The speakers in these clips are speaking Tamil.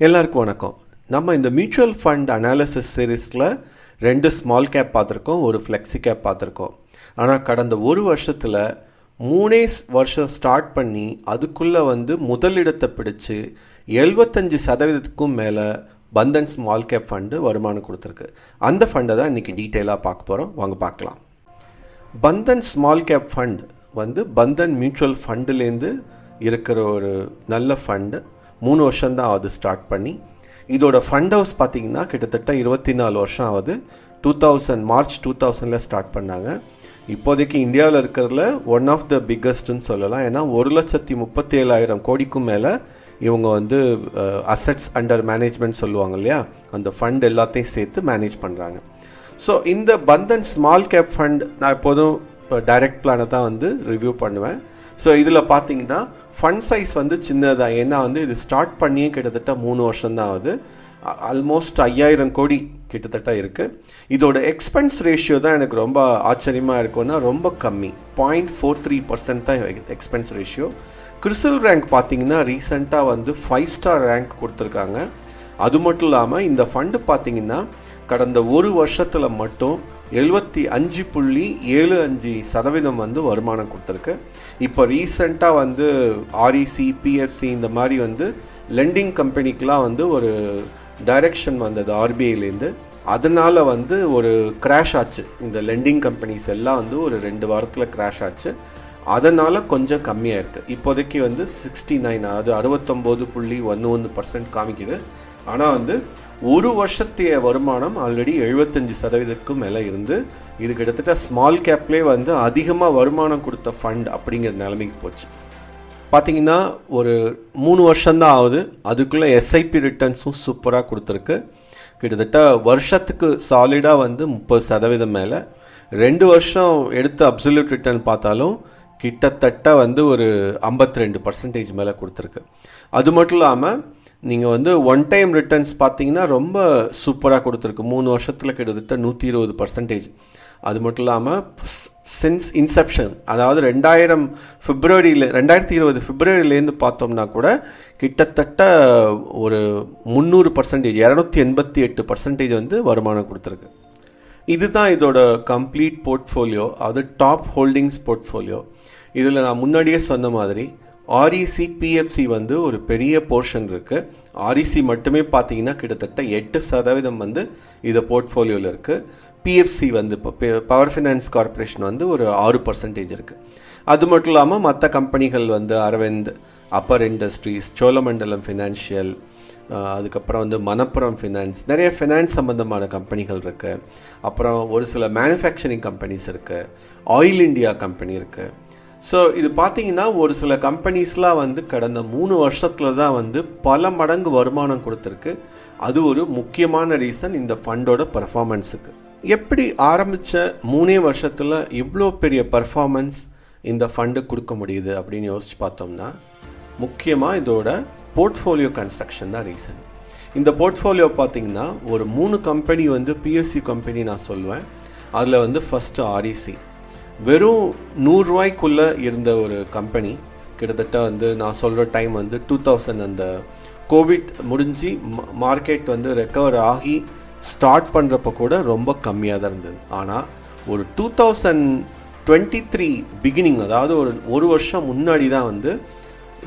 எல்லாருக்கும் வணக்கம். நம்ம இந்த மியூச்சுவல் ஃபண்ட் அனாலிசிஸ் சீரீஸில் ரெண்டு ஸ்மால் கேப் பார்த்துருக்கோம் ஒரு ஃப்ளெக்ஸி கேப் பார்த்துருக்கோம். ஆனால் கடந்த ஒரு வருஷத்தில் மூணே வருஷம் ஸ்டார்ட் பண்ணி அதுக்குள்ளே வந்து முதலிடத்தை பிடிச்சி எழுபத்தஞ்சு சதவீதத்துக்கும் மேலே பந்தன் ஸ்மால் கேப் ஃபண்டு வருமானம் கொடுத்துருக்கு. அந்த ஃபண்டை தான் இன்றைக்கி டீட்டெயிலாக பார்க்க போகிறோம் வாங்க பார்க்கலாம். பந்தன் ஸ்மால் கேப் ஃபண்ட் வந்து பந்தன் மியூச்சுவல் ஃபண்டுலேருந்து இருக்கிற ஒரு நல்ல ஃபண்டு மூணு வருஷம்தான் ஆகுது ஸ்டார்ட் பண்ணி. இதோட ஃபண்ட் ஹவுஸ் பார்த்திங்கன்னா கிட்டத்தட்ட இருபத்தி நாலு வருஷம் ஆகுது. டூ தௌசண்ட் மார்ச் டூ தௌசண்டில் ஸ்டார்ட் பண்ணாங்க. இப்போதைக்கு இந்தியாவில் இருக்கிறதுல ஒன் ஆஃப் த பிக்கஸ்ட்னு சொல்லலாம். ஏன்னா ஒரு லட்சத்தி முப்பத்தி ஏழாயிரம் கோடிக்கும் மேலே இவங்க வந்து அசட்ஸ் அண்டர் மேனேஜ்மெண்ட் சொல்லுவாங்க இல்லையா? அந்த ஃபண்ட் எல்லாத்தையும் சேர்த்து மேனேஜ் பண்ணுறாங்க ஸோ இந்த பந்தன் ஸ்மால் கேப் ஃபண்ட் நான் எப்போதும் இப்போ டைரக்ட் பிளானை தான் வந்து ரிவ்யூ பண்ணுவேன். ஸோ இதில் பார்த்தீங்கன்னா ஃபண்ட் சைஸ் வந்து சின்னதாக ஏன்னா வந்து இது ஸ்டார்ட் பண்ணியே கிட்டத்தட்ட மூணு வருஷம் தான் ஆகுது. ஆல்மோஸ்ட் ஐயாயிரம் கோடி கிட்டத்தட்ட இருக்குது இதோட எக்ஸ்பென்ஸ் ரேஷியோ தான் எனக்கு ரொம்ப ஆச்சரியமாக இருக்கும்னா ரொம்ப கம்மி. பாயிண்ட் ஃபோர் த்ரீ பர்சன்ட் தான் எக்ஸ்பென்ஸ் ரேஷியோ கிறிசல் ரேங்க் பார்த்தீங்கன்னா ரீசெண்டாக வந்து ஃபைவ் ஸ்டார் ரேங்க் கொடுத்துருக்காங்க. அது மட்டும் இல்லாமல் இந்த ஃபண்டு பார்த்தீங்கன்னா கடந்த ஒரு வருஷத்தில் மட்டும் எழுபத்தி அஞ்சு புள்ளி ஏழு அஞ்சு சதவீதம் வந்து வருமானம் கொடுத்துருக்கு. இப்போ ரீசெண்டாக வந்து ஆர்இசி பிஎஃப்சி இந்த மாதிரி வந்து லெண்டிங் கம்பெனிக்கெலாம் வந்து ஒரு டைரக்ஷன் வந்தது ஆர்பிஐலேருந்து அதனால் வந்து ஒரு கிராஷ் ஆச்சு. இந்த லெண்டிங் கம்பெனிஸ் எல்லாம் வந்து ஒரு ரெண்டு வாரத்தில் கிராஷ் ஆச்சு. அதனால் கொஞ்சம் கம்மியாக இருக்குது இப்போதைக்கு வந்து சிக்ஸ்டி நைன் அது அறுபத்தொம்போது புள்ளி ஒன்று ஒன்று பர்சன்ட் காமிக்குது. ஆனால் வந்து ஒரு வருஷத்தைய வருமானம் ஆல்ரெடி எழுபத்தஞ்சு சதவீதத்துக்கும் மேலே இருந்து இது கிட்டத்தட்ட ஸ்மால் கேப்லேயே வந்து அதிகமாக வருமானம் கொடுத்த ஃபண்ட் அப்படிங்கிற நிலைமைக்கு போச்சு. பார்த்தீங்கன்னா ஒரு மூணு வருஷம்தான் ஆகுது. அதுக்குள்ளே எஸ்ஐபி ரிட்டர்ன்ஸும் சூப்பராக கொடுத்துருக்கு. கிட்டத்தட்ட வருஷத்துக்கு சாலிடாக வந்து முப்பது சதவீதம் மேலே. ரெண்டு வருஷம் எடுத்து அப்சல்யூட் ரிட்டர்ன் பார்த்தாலும் கிட்டத்தட்ட வந்து ஒரு 52% ரெண்டு பர்சன்டேஜ் மேலே கொடுத்துருக்கு. அது மட்டும் இல்லாமல் நீங்கள் வந்து ஒன் டைம் ரிட்டர்ன்ஸ் பார்த்தீங்கன்னா ரொம்ப சூப்பராக கொடுத்துருக்கு. மூணு வருஷத்தில் கிட்டத்தட்ட நூற்றி இருபது பர்சன்டேஜ் அது மட்டும் இல்லாமல் சின்ஸ் இன்செப்ஷன் அதாவது ரெண்டாயிரம் பிப்ரவரியில் ரெண்டாயிரத்தி இருபது பிப்ரவரியிலேருந்து பார்த்தோம்னா கூட கிட்டத்தட்ட ஒரு முந்நூறு பர்சன்டேஜ் இரநூத்தி எண்பத்தி எட்டு பர்சன்டேஜ் வந்து வருமானம் கொடுத்துருக்கு. இதுதான் இதோட கம்ப்ளீட் போர்ட்ஃபோலியோ அது டாப் ஹோல்டிங்ஸ் போர்ட்ஃபோலியோ இதில் நான் முன்னாடியே சொன்ன மாதிரி ஆர்இசி பிஎஃப்சி வந்து ஒரு பெரிய போர்ஷன் இருக்குது ஆர்இசி மட்டுமே பார்த்தீங்கன்னா கிட்டத்தட்ட எட்டு சதவீதம் வந்து இது போர்ட்ஃபோலியோவில் இருக்குது பிஎஃப்சி வந்து இப்போ பவர் ஃபினான்ஸ் கார்ப்பரேஷன் வந்து ஒரு ஆறு பர்சன்டேஜ் இருக்குது அது மட்டும் இல்லாமல் மற்ற கம்பெனிகள் வந்து அரவிந்த் அப்பர் இண்டஸ்ட்ரீஸ் சோழமண்டலம் ஃபினான்ஷியல் அதுக்கப்புறம் வந்து மணப்புரம் ஃபினான்ஸ் நிறைய ஃபினான்ஸ் சம்மந்தமான கம்பெனிகள் இருக்குது அப்புறம் ஒரு சில மேனுஃபேக்சரிங் கம்பெனிஸ் இருக்குது ஆயில் இந்தியா கம்பெனி இருக்குது ஸோ இது பார்த்தீங்கன்னா ஒரு சில கம்பெனிஸ்லாம் வந்து கடந்த மூணு வருஷத்தில் தான் வந்து பல மடங்கு வருமானம் கொடுத்துருக்கு. அது ஒரு முக்கியமான ரீசன் இந்த ஃபண்டோட பர்ஃபார்மன்ஸுக்கு. எப்படி ஆரம்பித்த மூணே வருஷத்தில் இவ்வளோ பெரிய பர்ஃபார்மன்ஸ் இந்த ஃபண்டு கொடுக்க முடியுது அப்படின்னு யோசிச்சு பார்த்தோம்னா முக்கியமாக இதோட போர்ட்ஃபோலியோ கன்ஸ்ட்ரக்ஷன் தான் ரீசன். இந்த போர்ட்ஃபோலியோ பார்த்தீங்கன்னா ஒரு மூணு கம்பெனி வந்து பிஎஸ்சி கம்பெனி நான் சொல்லுவேன் அதில் வந்து ஃபஸ்ட்டு ஆர்இசி வெறும் நூறுரூவாய்க்குள்ளே இருந்த ஒரு கம்பெனி கிட்டத்தட்ட வந்து நான் சொல்கிற டைம் வந்து டூ தௌசண்ட் அந்த கோவிட் முடிஞ்சு மார்க்கெட் வந்து ரெக்கவர் ஆகி ஸ்டார்ட் பண்ணுறப்ப கூட ரொம்ப கம்மியாக தான் இருந்தது. ஆனால் ஒரு two thousand twenty three beginning அதாவது ஒரு ஒரு வருஷம் முன்னாடி தான் வந்து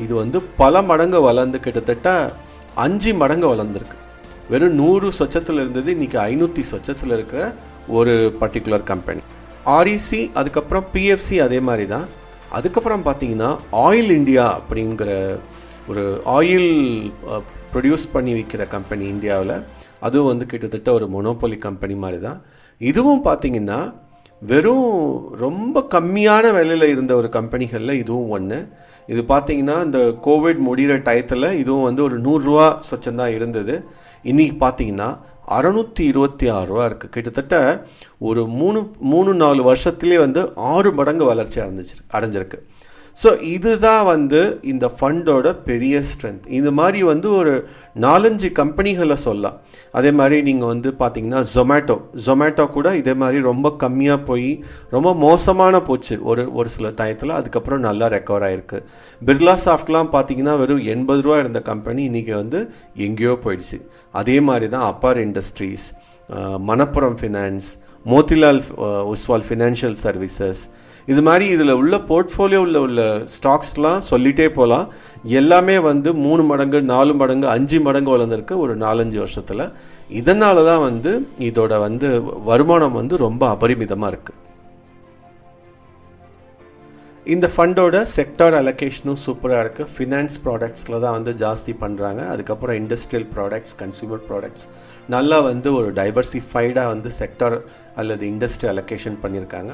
இது வந்து பல மடங்கு வளர்ந்து கிட்டத்தட்ட அஞ்சு மடங்கு வளர்ந்துருக்கு. வெறும் நூறு சொச்சத்தில் இருந்தது இன்றைக்கி ஐநூற்றி சொச்சத்தில் இருக்கிற ஒரு பர்டிகுலர் கம்பெனி ஆர்இசி அதுக்கப்புறம் பிஎஃப்சி அதே மாதிரி தான் அதுக்கப்புறம் பார்த்தீங்கன்னா ஆயில் இந்தியா அப்படிங்கிற ஒரு ஆயில் ப்ரொடியூஸ் பண்ணி விற்கிற கம்பெனி இந்தியாவில். அதுவும் வந்து கிட்டத்தட்ட ஒரு மொனோபொலி கம்பெனி மாதிரி தான் இதுவும் பார்த்தீங்கன்னா வெறும் ரொம்ப கம்மியான விலையில் இருந்த ஒரு கம்பெனிகளில் இதுவும் ஒன்று இது பார்த்தீங்கன்னா இந்த கோவிட் முடிகிற டயத்தில் இதுவும் வந்து ஒரு நூறுரூவா சொச்சந்தான் இருந்தது. இன்னைக்கு பார்த்தீங்கன்னா அறநூற்றி இருபத்தி ஆறு ரூபா இருக்குது கிட்டத்தட்ட ஒரு மூணு மூணு நாலு வருஷத்துலேயே வந்து ஆறு மடங்கு வளர்ச்சி அடைஞ்சிச்சு அடைஞ்சிருக்கு. ஸோ இதுதான் வந்து இந்த ஃபண்டோட பெரிய ஸ்ட்ரென்த் இது மாதிரி வந்து ஒரு நாலஞ்சு கம்பெனிகளை சொல்லலாம். அதே மாதிரி நீங்கள் வந்து பார்த்தீங்கன்னா ஜொமேட்டோ ஜொமேட்டோ கூட இதே மாதிரி ரொம்ப கம்மியாக போய் ரொம்ப மோசமான போச்சு ஒரு ஒரு சில டயத்தில். அதுக்கப்புறம் நல்லா ரெக்கவர் ஆயிருக்கு. பிர்லா சாஃப்ட்லாம் பார்த்தீங்கன்னா வெறும் எண்பது ரூபா இருந்த கம்பெனி. இன்றைக்கி வந்து எங்கேயோ போயிடுச்சு. அதே மாதிரி தான் Apar industries Manappuram finance Motilal Oswal financial services இது மாதிரி இதில் உள்ள போர்ட்ஃபோலியோவில் உள்ள ஸ்டாக்ஸ்லாம் சொல்லிட்டே போகலாம் எல்லாமே வந்து மூணு மடங்கு நாலு மடங்கு அஞ்சு மடங்கு வளர்ந்துருக்கு ஒரு நாலஞ்சு வருஷத்தில். இதனால தான் வந்து இதோட வந்து வருமானம் வந்து ரொம்ப அபரிமிதமாக இருக்குது இந்த ஃபண்டோட செக்டார் அலோகேஷனும் சூப்பராக இருக்குது ஃபினான்ஸ் ப்ராடக்ட்ஸில் தான் வந்து ஜாஸ்தி பண்ணுறாங்க அதுக்கப்புறம் இண்டஸ்ட்ரியல் ப்ராடக்ட்ஸ் கன்சியூமர் ப்ராடக்ட்ஸ் நல்லா வந்து ஒரு டைவர்சிஃபைடாக வந்து செக்டார் அல்லது இண்டஸ்ட்ரி அலோகேஷன் பண்ணியிருக்காங்க.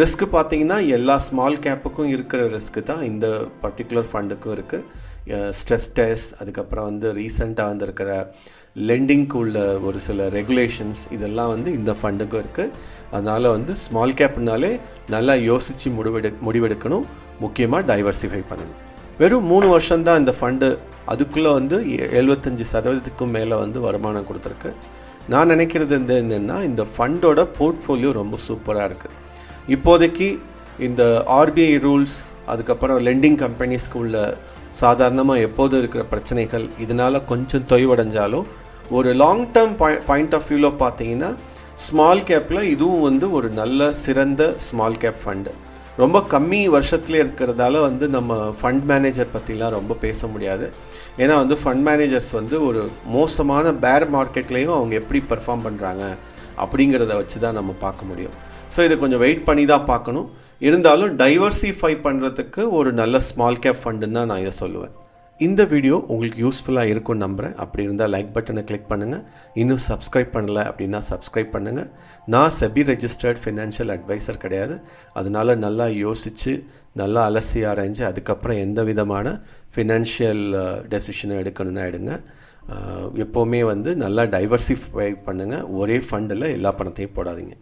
ரிஸ்க் பார்த்தீங்கன்னா எல்லா ஸ்மால் கேப்புக்கும் இருக்கிற ரிஸ்க்கு தான் இந்த பர்டிகுலர் ஃபண்டுக்கும் இருக்குது ஸ்ட்ரெஸ் டெஸ்ட் அதுக்கப்புறம் வந்து ரீசெண்டாக வந்திருக்கிற லெண்டிங்க்கு உள்ள ஒரு சில ரெகுலேஷன்ஸ் இதெல்லாம் வந்து இந்த ஃபண்டுக்கும் இருக்குது அதனால் வந்து ஸ்மால் கேப்னாலே நல்லா யோசித்து முடிவெடு முடிவெடுக்கணும். முக்கியமாக டைவர்சிஃபை பண்ணணும். வெறும் மூணு வருஷம்தான் இந்த ஃபண்டு அதுக்குள்ளே வந்து எழுபத்தஞ்சி சதவீதத்துக்கும் மேலே வந்து வருமானம் கொடுத்துருக்கு. நான் நினைக்கிறது வந்து என்னென்னா இந்த ஃபண்டோட போர்ட்ஃபோலியோ ரொம்ப சூப்பராக இருக்குது இப்போதைக்கு இந்த ஆர்பிஐ ரூல்ஸ் அதுக்கப்புறம் லெண்டிங் கம்பெனிஸ்க்கு உள்ள சாதாரணமாக எப்போது இருக்கிற பிரச்சனைகள் இதனால் கொஞ்சம் தொய்வடைஞ்சாலும் ஒரு லாங் டேர்ம் பாயிண்ட் ஆஃப் வியூவில் பார்த்தீங்கன்னா ஸ்மால் கேப்பில் இதுவும் வந்து ஒரு நல்ல சிறந்த ஸ்மால் கேப் ஃபண்டு ரொம்ப கம்மி வருஷத்துலேயே இருக்கிறதால வந்து நம்ம ஃபண்ட் மேனேஜர் பற்றிலாம் ரொம்ப பேச முடியாது. ஏன்னா வந்து ஃபண்ட் மேனேஜர்ஸ் வந்து ஒரு மோசமான பேர் மார்க்கெட்லேயும் அவங்க எப்படி பர்ஃபார்ம் பண்ணுறாங்க அப்படிங்கிறத வச்சு தான் நம்ம பார்க்க முடியும். ஸோ இதை கொஞ்சம் வெயிட் பண்ணி தான் பார்க்கணும். இருந்தாலும் டைவர்சிஃபை பண்ணுறதுக்கு ஒரு நல்ல ஸ்மால் கேப் ஃபண்டுன்னு தான் நான் இதை சொல்லுவேன். இந்த வீடியோ உங்களுக்கு யூஸ்ஃபுல்லாக இருக்கும்னு நம்புகிறேன் அப்படி இருந்தால் லைக் பட்டனை கிளிக் பண்ணுங்கள் இன்னும் சப்ஸ்கிரைப் பண்ணலை அப்படின்னா சப்ஸ்கிரைப் பண்ணுங்கள் நான் செபி ரெஜிஸ்டர்ட் ஃபினான்ஷியல் அட்வைசர் கிடையாது. அதனால் நல்லா யோசித்து நல்லா அலசி ஆராய்ஞ்சு அதுக்கப்புறம் எந்த விதமான ஃபினான்ஷியல் டெசிஷனை எடுக்கணும்னா எடுங்க எப்போவுமே வந்து நல்லா டைவர்சிஃபை பண்ணுங்கள் ஒரே ஃபண்டில் எல்லா பணத்தையும் போடாதீங்க.